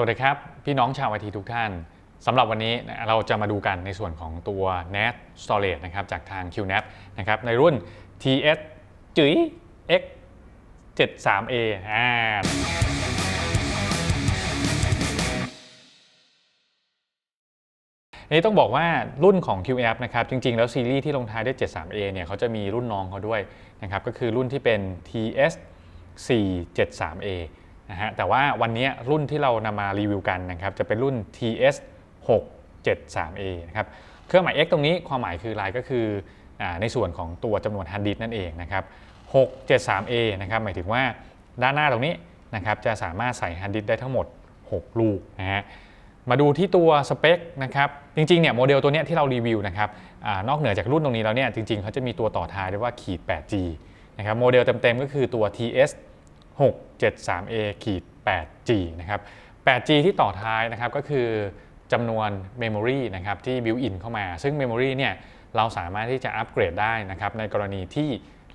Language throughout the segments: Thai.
สวัสดีครับ พี่น้องชาวไอทีทุกท่านสำหรับวันนี้เราจะมาดูกันในส่วนของตัว NAS Storage นะครับจากทาง QNAP นะครับในรุ่น TS จุ๋ย X 73A อ่าอันนี้ต้องบอกว่ารุ่นของ QNAP นะครับจริง ๆ แล้วซีรีส์ที่ลงท้ายด้วย 73A เนี่ยเขาจะมีรุ่นน้องเขาด้วยนะครับก็คือรุ่นที่เป็น TS 473A นะฮะแต่ว่าวันนี้รุ่นที่เรานำมารีวิวกันนะครับจะเป็นรุ่น TS 673A นะครับเครื่องหมาย X ตรงนี้ความหมายคืออะไรก็คืออในส่วนของตัวจำนวนฮันดิสนั่นเองนะครับ 673A นะครับหมายถึงว่าด้านหน้าตรงนี้นะครับจะสามารถใส่ฮันดิสได้ทั้งหมด 6 ลูกนะฮะมาดูที่ตัวสเปคนะครับจริงๆเนี่ยโมเดลตัวเนี้ยที่เรารีวิวนะครับอนอกเหนือจากรุ่นตรงนี้แล้วเนี่ยจริงๆเขาจะมีตัวต่อท้ายด้วยว่าขีด 8G นะครับโมเดลเต็มๆก็คือตัว TS 673A ขีด 8G นะครับ 8G ที่ต่อท้ายนะครับก็คือจำนวน Memory นะครับที่ built in เข้ามา ซึ่ง Memory เนี่ยเราสามารถที่จะอัปเกรดได้นะครับในกรณีที่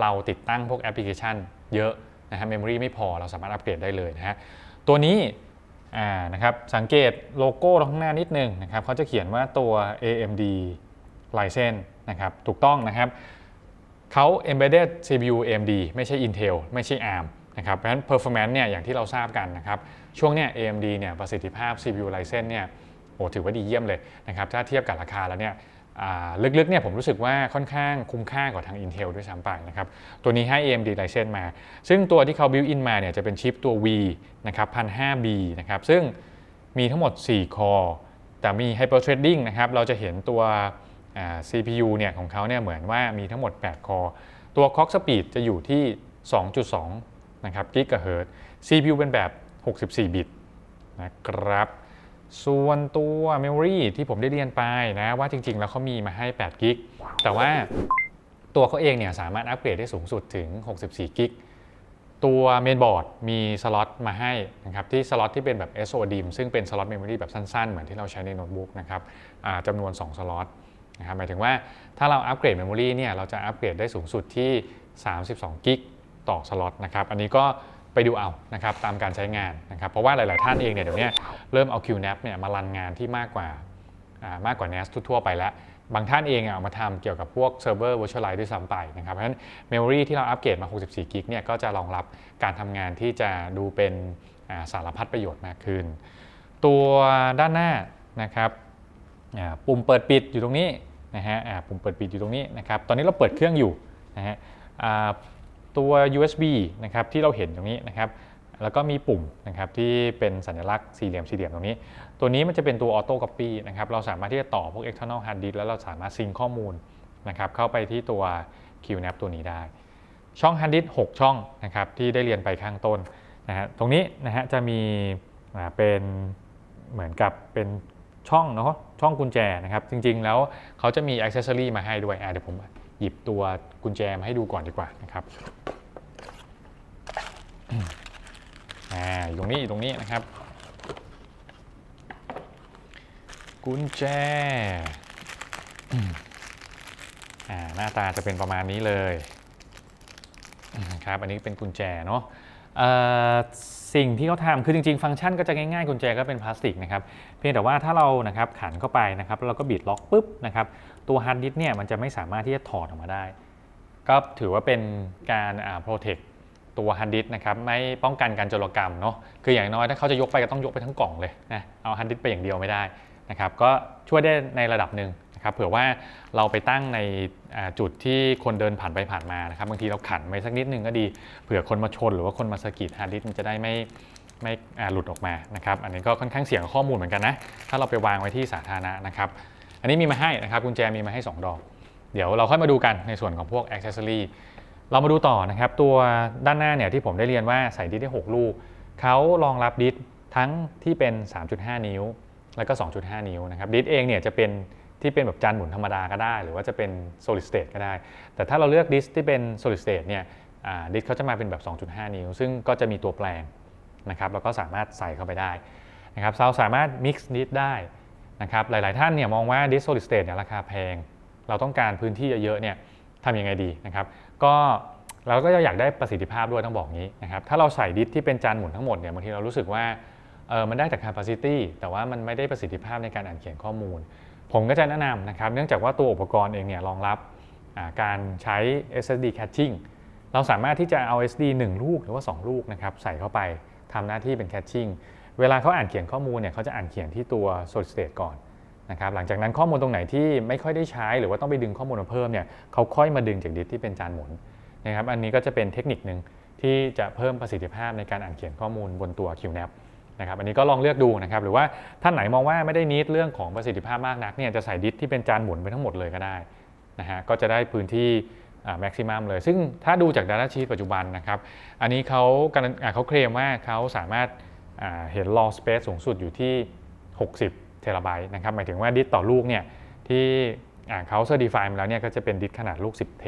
เราติดตั้งพวกแอปพลิเคชันเยอะนะฮะ Memory ไม่พอเราสามารถอัปเกรดได้เลยนะฮะตัวนี้นะครับสังเกตโลโก้ตรงข้างหน้านิดนึงนะครับเขาจะเขียนว่าตัว AMD Ryzen นะครับถูกต้องนะครับเขา embedded CPU AMD ไม่ใช่ Intel ไม่ใช่ ARM นะครับเพราะฉะนั้น performance เนี่ยอย่างที่เราทราบกันนะครับช่วงเนี้ย AMD เนี่ยประสิทธิภาพ CPU Ryzen เนี่ยโอ้ถือว่าดีเยี่ยมเลยนะครับถ้าเทียบกับราคาแล้วเนี่ยลึกๆเนี่ยผมรู้สึกว่าค่อนข้างคุ้มค่ากว่าทาง Intel ด้วยซ้ำไปนะครับตัวนี้ให้ AMD Ryzen มา ซึ่งตัวที่เขา built in มาเนี่ยจะเป็นชิปตัว V นะครับ 1005B นะครับซึ่งมีทั้งหมด 4 คอแต่มี Hyper Threading นะครับเราจะเห็นตัว CPU เนี่ยของเขาเนี่ยเหมือนว่ามีทั้งหมด 8 คอตัว Clock Speed จะอยู่ที่ 2.2 นะครับกิกะเฮิรตซ์ CPU เป็นแบบ 64 บิตนะครับ ส่วนตัว Memory ที่ผมได้เรียนไปนะว่าจริง ๆ แล้วเขามีมาให้8กิกแต่ว่าตัวเขาเองเนี่ยสามารถอัปเกรดได้สูงสุดถึง 64กิกตัวเมนบอร์ดมีสล็อตมาให้นะครับที่สล็อตที่เป็นแบบ SODIMM ซึ่งเป็นสล็อตเมมโมรีแบบสั้นๆ เหมือนที่เราใช้ในโน้ตบุ๊กนะครับจำนวน 2 สล็อตนะครับหมายถึงว่าถ้าเราอัปเกรดเมมโมรีเนี่ยเราจะอัปเกรดได้สูงสุดที่ 32กิก ต่อสล็อตนะครับ อันนี้ก็ไปดูเอานะครับตามการใช้งานนะครับ เพราะว่าหลาย ๆ ท่านเองเนี่ยเดี๋ยวนี้เริ่มเอา QNAP เนี่ยมารันงานที่มากกว่ามากกว่า NAS ทั่ว ๆ ไปแล้ว บางท่านเองเอามาทำเกี่ยวกับพวกเซิร์ฟเวอร์ virtualize ด้วยซ้ำไปนะครับ เพราะฉะนั้นเมมโมรีที่เราอัปเกรดมา 64 กิกเนี่ยก็จะรองรับการทำงานที่จะดูเป็นสารพัดประโยชน์มากขึ้น ตัวด้านหน้านะครับปุ่มเปิดปิดอยู่ตรงนี้นะฮะปุ่มเปิดปิดอยู่ตรงนี้นะครับ ตอนนี้เราเปิดเครื่องอยู่นะฮะ ตัว USB นะครับที่เราเห็นตรงนี้นะครับแล้วก็มีปุ่มนะครับที่เป็นสัญลักษณ์สี่เหลี่ยมสี่เหลี่ยมตรงนี้ ตัวนี้มันจะเป็นตัว Auto Copy นะครับเราสามารถที่จะต่อพวก external hard disk แล้วเราสามารถซิงข้อมูลนะครับเข้าไปที่ตัว QNAP ตัวนี้ได้ ช่อง hard disk 6ช่องนะครับที่ได้เรียนไปข้างต้นนะฮะตรงนี้นะฮะจะมีเป็นเหมือนกับเป็นช่องเนาะช่องกุญแจนะครับจริงๆแล้วเขาจะมี accessory มาให้ด้วยอะเดี๋ยวผม หยิบตัวกุญแจมาให้ดูก่อนดีกว่านะครับอ่าอยู่ตรงนี้อยู่ตรงนี้นะครับ กุญแจอ่าหน้าตาจะเป็นประมาณนี้เลยครับอันนี้เป็นกุญแจเนาะเอ่อ สิ่งที่เขาทำคือจริง ๆ ฟังก์ชันก็จะง่ายๆกุญแจก็เป็นพลาสติกนะครับเพียงแต่ว่าถ้าเรานะครับขันเข้าไปนะครับแล้วเราก็บิดล็อกปุ๊บนะครับตัวฮาร์ดดิสเนี่ยมันจะไม่สามารถที่จะถอดออกมาได้ ก็ถือว่าเป็นการอ่าโปรเทคตัวฮาร์ดดิสนะครับไม่ป้องกันการโจรกรรมเนาะคืออย่างน้อยถ้าเขาจะยกไปก็ต้องยกไปทั้งกล่องเลยนะเอาฮาร์ดดิสไปอย่างเดียวไม่ได้ นะครับก็ช่วยได้ในระดับหนึ่งนะครับเผื่อว่าเราไปตั้งในจุดที่คนเดินผ่านไปผ่านมานะครับบางทีเราขันไว้สักนิดนึงก็ดีเผื่อคนมาชนหรือว่าคนมาสะกิดฮาร์ดดิสก์มันจะได้ไม่ไม่หลุดออกมานะครับอันนี้ก็ค่อนข้างเสี่ยงข้อมูลเหมือนกันนะถ้าเราไปวางไว้ที่สาธารณะนะครับอันนี้มีมาให้นะครับกุญแจมีมาให้สองดอก เดี๋ยวเราค่อยมาดูกันในส่วนของพวก accessory เรามาดูต่อนะครับตัวด้านหน้าเนี่ยที่ผมได้เรียนว่าใส่ดิสได้ 6 ลูกเขารองรับดิสก์ทั้งที่เป็น 3.5 นิ้ว แล้วก็ 2.5 นิ้วนะครับดิสเองเนี่ยจะเป็นที่เป็นแบบจานหมุนธรรมดาก็ได้ หรือว่าจะเป็น solid state ก็ได้ แต่ถ้าเราเลือกดิสที่เป็น solid state เนี่ยดิสเขาจะมาเป็นแบบ 2.5 นิ้ว ซึ่งก็จะมีตัวแปลงนะครับแล้วก็สามารถใส่เข้าไปได้นะครับเราสามารถ mix ดิสได้นะครับหลาย ๆ ท่านเนี่ยมองว่าดิส solid state เนี่ยราคาแพง เราต้องการพื้นที่เยอะ ๆ เนี่ยทำยังไงดีนะครับก็เราก็จะอยากได้ประสิทธิภาพด้วยต้องบอกงี้นะครับถ้าเราใส่ดิสที่เป็นจานหมุนทั้งหมดเนี่ยบางทีเรารู้สึกว่า เออมันได้แต่ capacity แต่ว่ามันไม่ได้ประสิทธิภาพในการอ่านเขียนข้อมูล ผมก็จะแนะนำนะครับ เนื่องจากว่าตัวอุปกรณ์เองเนี่ยรองรับการใช้ SSD caching เราสามารถที่จะเอา SD 1 ลูกหรือว่า 2 ลูกนะครับใส่เข้าไปทำหน้าที่เป็น caching เวลาเขาอ่านเขียนข้อมูลเนี่ยเขาจะอ่านเขียนที่ตัว solid state ก่อนนะครับหลังจากนั้นข้อมูลตรงไหนที่ไม่ค่อยได้ใช้หรือว่าต้องไปดึงข้อมูลมาเพิ่มเนี่ยเขาค่อยมาดึงจากดิสที่เป็นจานหมุนนะครับอันนี้ก็จะเป็นเทคนิคหนึ่งที่จะเพิ่มประสิทธิภาพในการอ่านเขียนข้อมูลบนตัว QNAP นะครับอันนี้ก็ลองเลือกดูนะครับหรือว่าท่านไหนมองว่าไม่ได้นิดเรื่องของประสิทธิภาพมากนักเนี่ยจะใส่ดิสที่เป็นจานหมุนไปทั้งหมดเลยก็ได้นะฮะก็จะได้พื้นที่แม็กซิมัมเลย ซึ่งถ้าดูจาก Data Sheet ปัจจุบันนะครับ อันนี้เขาการอ่าเขาเคลมว่าเขาสามารถเห็น raw space สูงสุดอยู่ที่ 60 เทราไบต์นะครับ หมายถึงว่าดิสต่อลูกเนี่ยที่เขาเซอร์ดีไฟมาแล้วเนี่ยก็จะเป็นดิสขนาดลูก 10 เท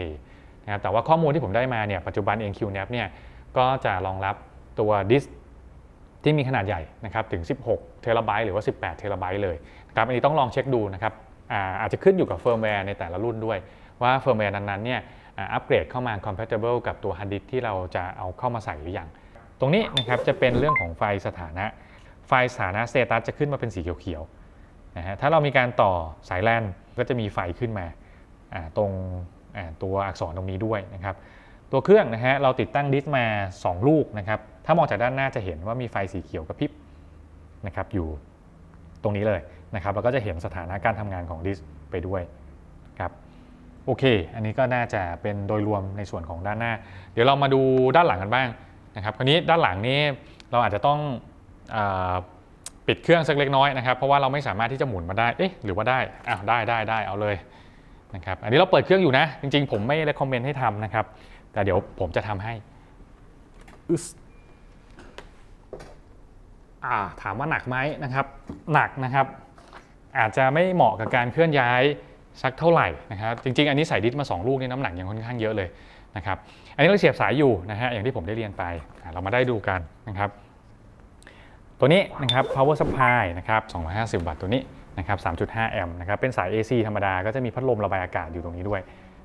นะครับ แต่ว่าข้อมูลที่ผมได้มาเนี่ยปัจจุบันเอง QNAP เนี่ยก็จะรองรับตัวดิส ที่มีขนาดใหญ่นะครับถึง 16 เทราไบต์หรือว่า 18 เทราไบต์เลยนะครับอันนี้ต้องลองเช็คดูนะครับอาจจะขึ้นอยู่กับเฟิร์มแวร์ในแต่ละรุ่นด้วย ว่าเฟิร์มแวร์นั้นๆเนี่ยอัปเกรดเข้ามา compatible กับตัวฮาร์ดดิสที่เราจะเอาเข้ามาใส่หรือยัง ตรงนี้นะครับจะเป็นเรื่องของไฟสถานะ ไฟสถานะสเตตัสจะขึ้นมาเป็นสีเขียวๆนะฮะถ้าเรามีการต่อสายแลนก็จะมีไฟขึ้นมาตรงตัวอักษรตรงนี้ด้วยนะครับ ตัวเครื่องนะฮะเราติดตั้งดิสมา 2 ลูกนะครับ ถ้ามองจากด้านหน้าจะเห็นว่ามีไฟสีเขียวกระพริบนะครับอยู่ตรงนี้เลยนะครับแล้วก็จะเห็นสถานะการทำงานของดิสไปด้วยครับโอเค อันนี้ก็น่าจะเป็นโดยรวมในส่วนของด้านหน้า เดี๋ยวเรามาดูด้านหลังกันบ้างนะครับคราวนี้ด้านหลังนี้เราอาจจะต้องอปิดเครื่องสักเล็กน้อยนะครับ เพราะว่าเราไม่สามารถที่จะหมุนมาได้ เอ๊ะ หรือว่าได้ อ้าว ได้ได้ได้เอาเลยนะครับ อันนี้เราเปิดเครื่องอยู่นะ จริงๆ ผมไม่ recommend ให้ทำนะครับ แต่เดี๋ยวผมจะทำให้อึสอ่าถามว่าหนักไหมนะครับ หนักนะครับ อาจจะไม่เหมาะกับการเคลื่อนย้ายสักเท่าไหร่นะครับ จริง ๆ อันนี้ใส่ดิสมา 2 ลูกนี่น้ำหนักยังค่อนข้างเยอะเลยนะครับ อันนี้เราเสียบสายอยู่นะฮะอย่างที่ผมได้เรียนไปอ่าเรามาได้ดูกันนะครับ ตัวนี้นะครับ power supply นะครับ250 วัตต์ตัวนี้นะครับ3.5 แอมป์นะครับ เป็นสาย AC ธรรมดา ก็จะมีพัดลมระบายอากาศอยู่ตรงนี้ด้วย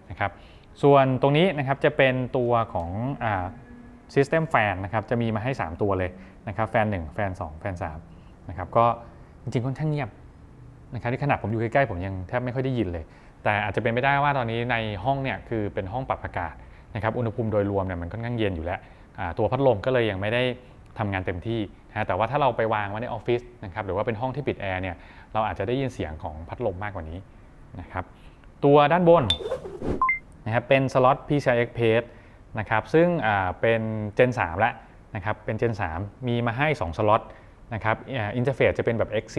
นะครับ ส่วนตรงนี้นะครับจะเป็นตัวของอ่า System Fan นะครับจะมีมาให้ 3 ตัวเลยนะครับแฟน 1 แฟน 2 แฟน3นะครับก็จริงๆค่อนข้างเงียบนะครับที่ขนาดผมอยู่ใกล้ๆผมยังแทบไม่ค่อยได้ยินเลย แต่อาจจะเป็นไม่ได้ว่าตอนนี้ในห้องเนี่ยคือเป็นห้องปรับอากาศนะครับอุณหภูมิโดยรวมเนี่ยมันค่อนข้างเย็นอยู่แล้วตัวพัดลมก็เลยยังไม่ได้ทำงานเต็มที่นะแต่ว่าถ้าเราไปวางไว้ในออฟฟิศนะครับหรือว่าเป็นห้องที่ปิดแอร์เนี่ยเราอาจจะได้ยินเสียงของพัดลมมากกว่านี้นะครับตัวด้านบน นะครับเป็นสล็อต PCI Express นะครับซึ่งเป็น Gen 3แล้วนะครับเป็น Gen 3 มีมาให้ 2 สล็อตนะครับอินเทอร์เฟซจะเป็นแบบ X4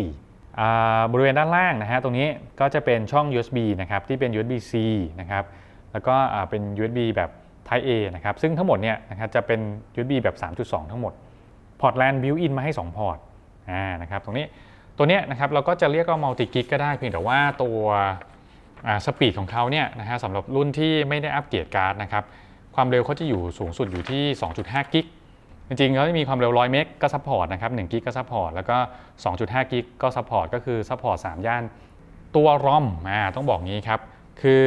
บริเวณด้านล่างนะฮะตรงนี้ก็จะเป็นช่อง USB นะครับที่เป็น USB-C นะครับแล้วก็เป็น USB แบบ Type A นะครับซึ่งทั้งหมดเนี่ยนะครับจะเป็น USB แบบ 3.2 ทั้งหมดพอร์ตแลน built-in มาให้ 2 พอร์ตนะครับตรงนี้ตัวเนี้ยนะครับเราก็จะเรียกว่า multi gig ก็ได้เพียงแต่ว่าตัว สปีดของเขาเนี่ยนะฮะสำหรับรุ่นที่ไม่ได้อัปเกรดการ์ดนะครับความเร็วเขาจะอยู่สูงสุดอยู่ที่ 2.5 กิกจริงๆเขาจะมีความเร็ว 100 เมกก็ซัพพอร์ตนะครับ1กิกก็ซัพพอร์ตแล้วก็ 2.5 กิกก็ซัพพอร์ตก็คือซัพพอร์ต3ย่านตัว ROM อ่าต้องบอกงี้ครับ คือ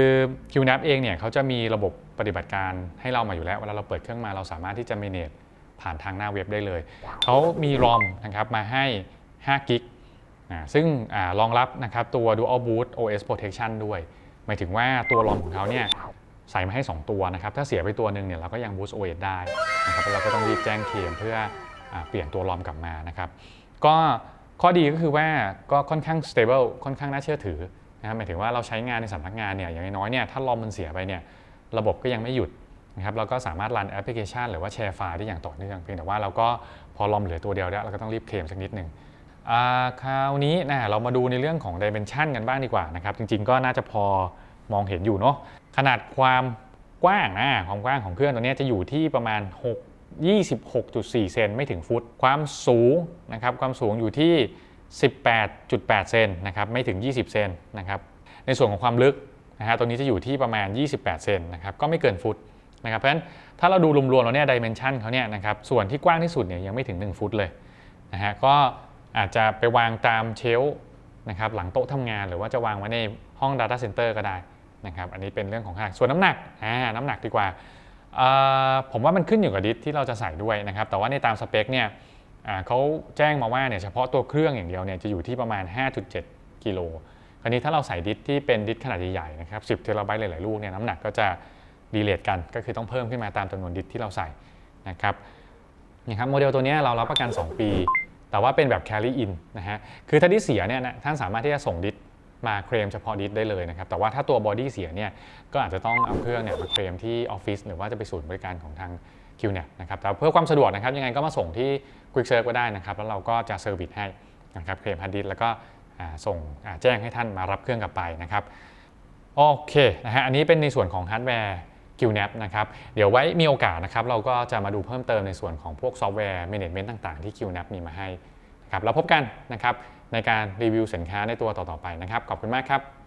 QNAP เองเนี่ยเขาจะมีระบบปฏิบัติการให้เรามาอยู่แล้ว เวลาเราเปิดเครื่องมาเราสามารถที่จะ manage ผ่านทางหน้าเว็บได้เลย เขามี ROM นะครับมาให้5กิก ซึ่งรองรับนะครับตัว Dual Boot OS Protection ด้วย หมายถึงว่าตัวรอมของเขาเนี่ยใส่มาให้ 2 ตัวนะครับ ถ้าเสียไปตัวหนึ่งเนี่ยเราก็ยัง Boost OS ได้นะครับเราก็ต้องรีบแจ้งเคลมเพื่ออเปลี่ยนตัวรอมกลับมานะครับ ก็ข้อดีก็คือว่าก็ค่อนข้าง stable ค่อนข้างน่าเชื่อถือนะครับหมายถึงว่าเราใช้งานในสำนักงานเนี่ยอย่างน้อยเนี่ยถ้ารอมมันเสียไปเนี่ยระบบก็ยังไม่หยุดนะครับเราก็สามารถรันแอปพลิเคชัน หรือว่าแชร์ไฟล์ได้อย่างต่อเนื่องเพียงแต่ว่าเราก็พอรอมเหลือตัวเดียวแล้วเราก็ต้องรีบเคลมสักนิดหนึ่ง คราวนี้นะเรามาดูในเรื่องของ Dimension กันบ้างดีกว่านะครับ จริงๆ ก็น่าจะพอมองเห็นอยู่เนาะขนาดความกว้างนะความกว้างของเครื่องตัวนี้จะอยู่ที่ประมาณ 6 26.4 เซนไม่ถึงฟุต ความสูงนะครับความสูงอยู่ที่ 18.8 เซนนะครับไม่ถึง 20 เซนนะครับในส่วนของความลึกนะฮะตรงนี้จะอยู่ที่ประมาณ 28 เซนนะครับก็ไม่เกินฟุตนะครับเพราะฉะนั้นถ้าเราดูรวมๆแล้วเนี่ย Dimension เขาเนี่ยนะครับส่วนที่กว้างที่สุดเนี่ยยังไม่ถึง 1 ฟุตเลยนะฮะก็ อาจจะไปวางตามเชล์นะครับหลังโต๊ะทำงานหรือว่าจะวางไว้ในห้อง Data Center ก็ได้นะครับอันนี้เป็นเรื่องของขนาดส่วนน้ำหนักอ่าน้ำหนักดีกว่าผมว่ามันขึ้นอยู่กับดิสที่เราจะใส่ด้วยนะครับแต่ว่าในตามสเปคเนี่ยเขาแจ้งมาว่าเนี่ยเฉพาะตัวเครื่องอย่างเดียวเนี่ยจะอยู่ที่ประมาณ 5.7 กิโลคราวนี้ถ้าเราใส่ดิสที่เป็นดิสขนาดใหญ่ๆนะครับ10เทราไบต์หลายๆลูกเนี่ยน้ำหนักก็จะดีเลทกันก็คือต้องเพิ่มขึ้นมาตามจำนวนดิสที่เราใส่นะครับนี่ครับโมเดลตัวนี้เรารับประกัน 2 ปี แต่ว่าเป็นแบบ carry in นะฮะ คือถ้าดิสเสียเนี่ยนะท่านสามารถที่จะส่งดิสมาเคลมเฉพาะดิสได้เลยนะครับ แต่ว่าถ้าตัวบอดี้เสียเนี่ย ก็อาจจะต้องเอาเครื่องเนี่ยมาเคลมที่ออฟฟิศหรือว่าจะไปศูนย์บริการของทาง QNet นะครับ แต่เพื่อความสะดวกนะครับ ยังไงก็มาส่งที่ Quick Serve ก็ได้นะครับ แล้วเราก็จะเซอร์วิสให้นะครับ เคลมฮาร์ดดิสก์แล้วก็ส่งแจ้งให้ท่านมารับเครื่องกลับไปนะครับ โอเคนะฮะ อันนี้เป็นในส่วนของฮาร์ดแวร์ QNAP นะครับ เดี๋ยวไว้มีโอกาสนะครับ เราก็จะมาดูเพิ่มเติมในส่วนของพวกซอฟต์แวร์เมนจเมนต์ต่างๆที่ QNAP มีมาให้นะครับแล้วพบกันนะครับในการรีวิวสินค้าในตัวต่อๆไปนะครับ ขอบคุณมากครับ